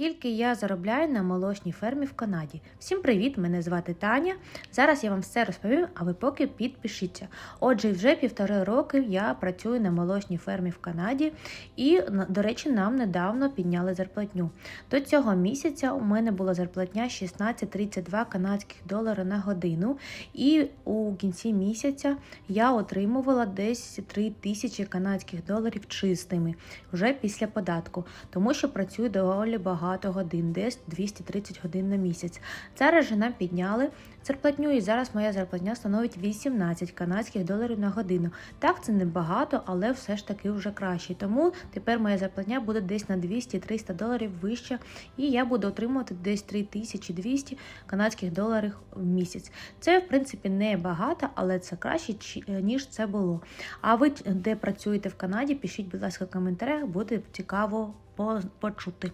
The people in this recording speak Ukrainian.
Скільки я заробляю на молочній фермі в Канаді? Всім привіт! Мене звати Таня. Зараз я вам все розповім, а ви поки підпишіться. Отже, вже півтори роки я працюю на молочній фермі в Канаді, і, до речі, нам недавно підняли зарплатню. До цього місяця у мене була зарплатня 16,32 канадських долари на годину, і у кінці місяця я отримувала десь 3 тисячі канадських доларів чистими вже після податку, тому що працюю доволі багато годин, десь 230 годин на місяць. Зараз же нам підняли зарплатню, і зараз моя зарплатня становить 18 канадських доларів на годину. Так, це не багато, але все ж таки вже краще. Тому тепер моя зарплатня буде десь на 200-300 доларів вища, і я буду отримувати десь 3200 канадських доларів в місяць. Це в принципі не багато, але це краще ніж це було. А ви де працюєте в Канаді? Пишіть, будь ласка, в коментарях, буде цікаво почути.